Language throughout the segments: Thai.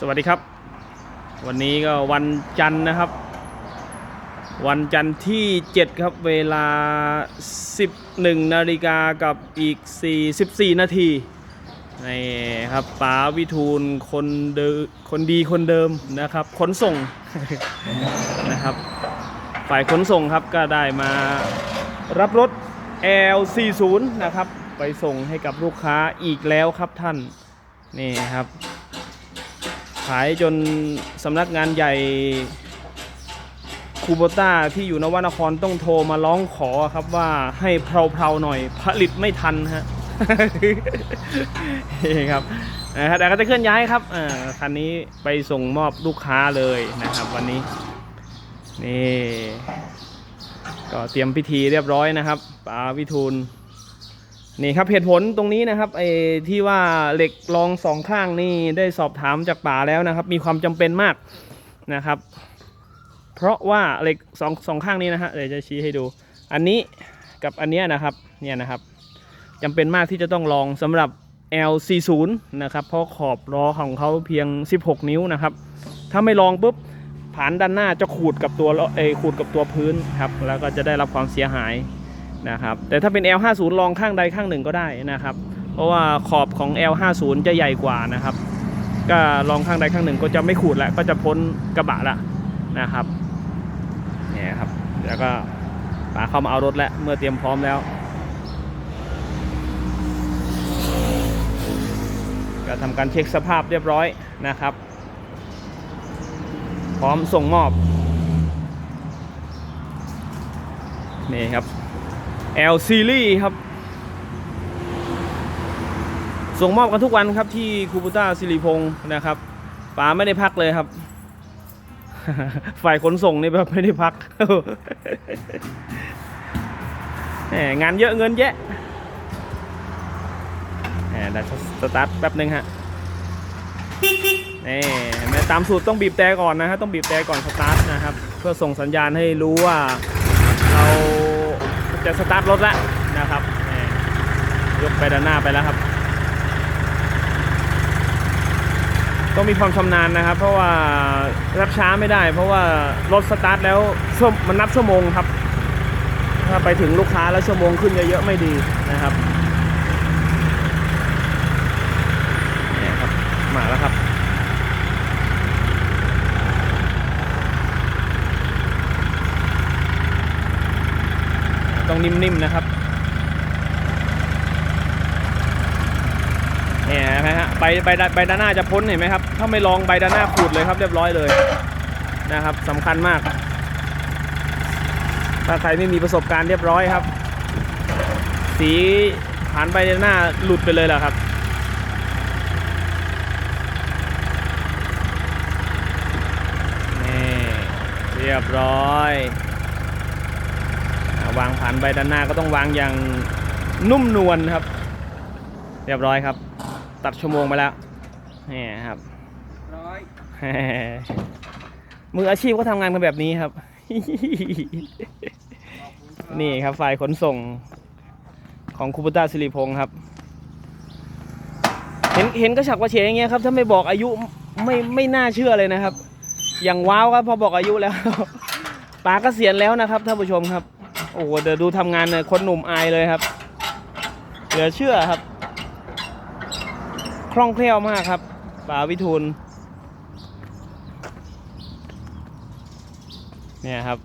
สวัสดีครับ วันนี้ก็วันจันทร์นะครับ วันจันทร์ที่ 7 ครับเวลา 11นาฬิกากับอีก 44 นาทีนี่ครับป๋าวิทูลคนเดิคนดีคนเดิมนะครับขนส่งนะครับ ฝ่ายขนส่งครับก็ได้มารับรถ L40 นะครับ ไปส่งให้กับลูกค้าอีกแล้วครับท่าน นี่ครับ ขายจนสำนักงานใหญ่คูโบต้าที่อยู่นวนครต้องโทรมาร้องขอครับว่าให้เพลาๆหน่อยผลิตไม่ทันฮะนี่ครับนะครับแต่ก็จะเคลื่อนย้ายครับอ่าคันนี้ไปส่งมอบลูกค้าเลยนะครับวันนี้ นี่ ก็เตรียมพิธีเรียบร้อยนะครับป๋าวิทูล นี่ครับเหตุผลตรงนี้นะครับไอ้ที่ว่าเหล็กรองสองข้างนี่ได้สอบถามจากป่าแล้วนะครับ มีความจำเป็นมากนะครับ เพราะว่าเหล็กสองสองข้างนี้นะฮะเดี๋ยวจะชี้ให้ดู อันนี้กับอันเนี้ยนะครับเนี่ยนะครับจำเป็นมากที่จะต้องลองสำหรับ L40 นะครับ เพราะขอบล้อของเขาเพียง 16 นิ้วนะครับ ถ้าไม่ลองปุ๊บผานด้านหน้าจะขูดกับตัวเอขูดกับตัวพื้นครับ แล้วก็จะได้รับความเสียหาย นะครับแต่ถ้าเป็น L50 ลองข้างใดข้างหนึ่งก็ได้นะครับ เพราะว่าขอบของ L50 จะใหญ่กว่านะครับ ก็ลองข้างใดข้างหนึ่งก็จะไม่ขูดแล้วก็จะพ้นกระบะละนะครับเนี่ยครับแล้วก็ป๋าเข้ามาเอารถแล้วเมื่อเตรียมพร้อมแล้ว ก็ทำการเช็คสภาพเรียบร้อยนะครับ พร้อมส่งมอบนี่ครับ L Series ครับ ส่งมอบกันทุกวันครับที่คูบูต้าสิริพงศ์นะครับป๋าไม่ได้พักเลยครับ ฝ่ายขนส่งนี่แบบไม่ได้พักแหมงานเยอะเงินแยะแหมเดี๋ยวสตาร์ทแป๊บนึงฮะนี่เห็นไหมตามสูตรต้องบีบแต่ก่อนนะฮะต้องบีบแต่ก่อนสตาร์ทนะครับ เพื่อส่งสัญญาณให้รู้ว่าเรา จะสตาร์ทรถแล้วนะครับยกไปด้านหน้าไปแล้วครับ ต้องมีความชำนาญนะครับ เพราะว่ารับช้าไม่ได้ เพราะว่ารถสตาร์ทแล้วมันนับชั่วโมงครับ ถ้าไปถึงลูกค้าแล้วชั่วโมงขึ้นเยอะๆไม่ดีนะครับเนี่ยครับมาแล้วครับ ต้องนิ่มๆนะครับเนี่ยนไหมฮะใบใบด้านใบด้านหน้าจะพ้นเห็นไหมครับ ถ้าไม่ลองใบด้านหน้าขูดเลยครับ เรียบร้อยเลยนะครับสำคัญมาก ถ้าใครไม่มีประสบการณ์เรียบร้อยครับ สีผ่านใบด้านหน้าหลุดไปเลยแหละครับนี่เรียบร้อย วางผ่านใบด้านหน้าก็ต้องวางอย่างนุ่มนวลครับ เรียบร้อยครับ ตัดชั่วโมงไปแล้วนี่ครับร้อยมืออาชีพก็ทำงานกันแบบนี้ครับ นี่ครับฝ่ายขนส่งของคูปต้าสิริพงศ์ครับ เห็นเห็นกระฉักกระเฉงอย่างเงี้ยครับ ถ้าไม่บอกอายุไม่ไม่น่าเชื่อเลยนะครับ อย่างว้าวครับพอบอกอายุแล้วป๋าเกษียณแล้วนะครับท่านผู้ชมครับ โอ้โหเดี๋ยวดูทำงานเนี่ยคนหนุ่มอายเลยครับ เหลือเชื่อครับ คล่องแคล่วมากครับป๋าวิทูลเนี่ยครับ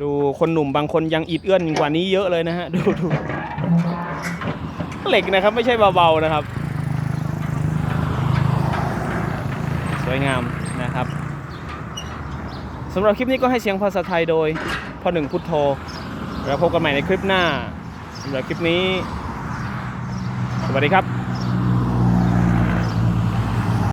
ดูคนหนุ่มบางคนยังอิดเอื้อนกว่านี้เยอะเลยนะฮะ ดูดูเหล็กนะครับ ไม่ใช่เบาๆนะครับ สวยงามนะครับ สำหรับคลิปนี้ก็ให้เสียงภาษาไทยโดยพ่อหนึ่งพุทโธแล้วพบกันใหม่ในคลิปหน้าสำหรับคลิปนี้ สวัสดีครับ